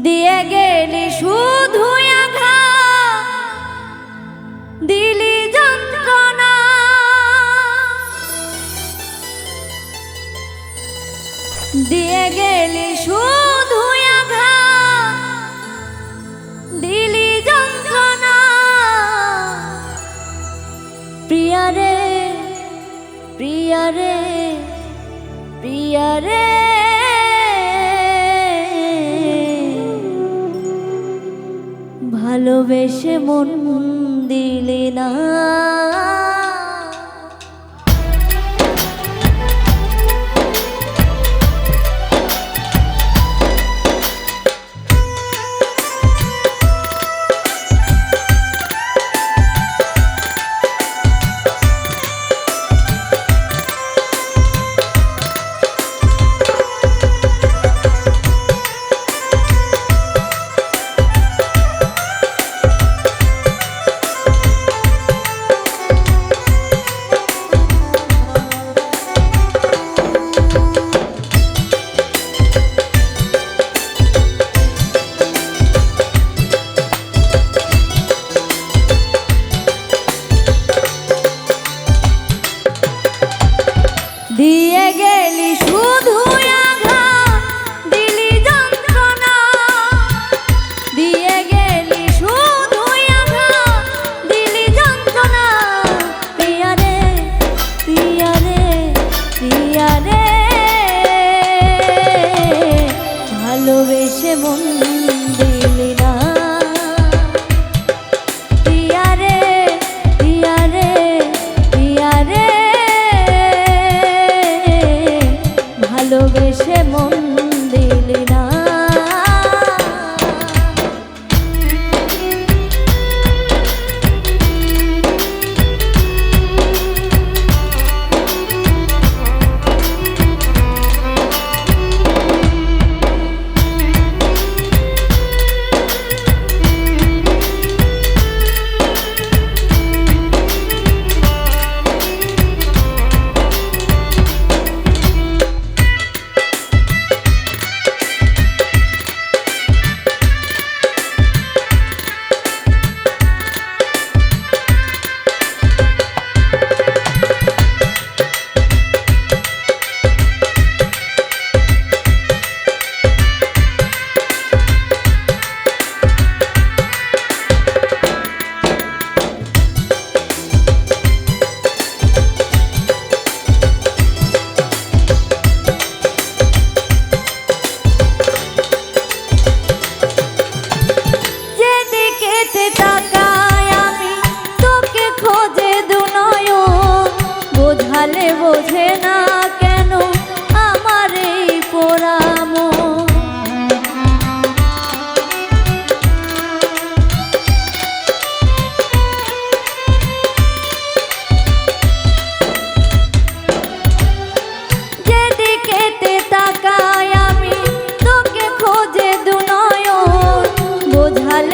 দিয়ে গেলি শুধু দিলি যন্ত্রণা। দিয়ে গেলি শুধু দিলি যন্ত্রণা। প্রিয়ারে প্রিয়ারে প্রিয়ারে ভালোবেসে মন দিলে না।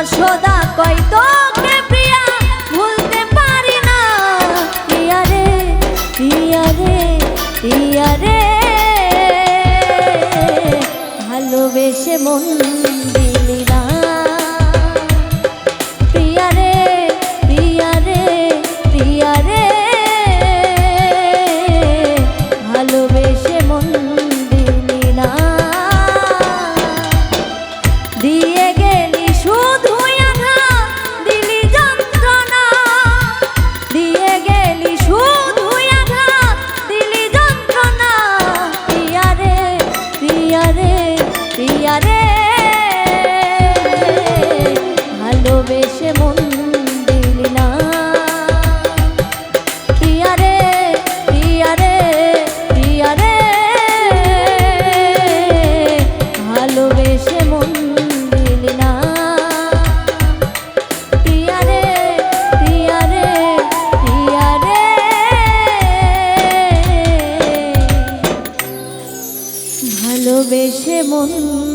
যশোদা কই তোকে প্রিয়া? ভুলতে পারি না। রে প্রিয়া রে রে। ভালোবেসে মন দিলে। মন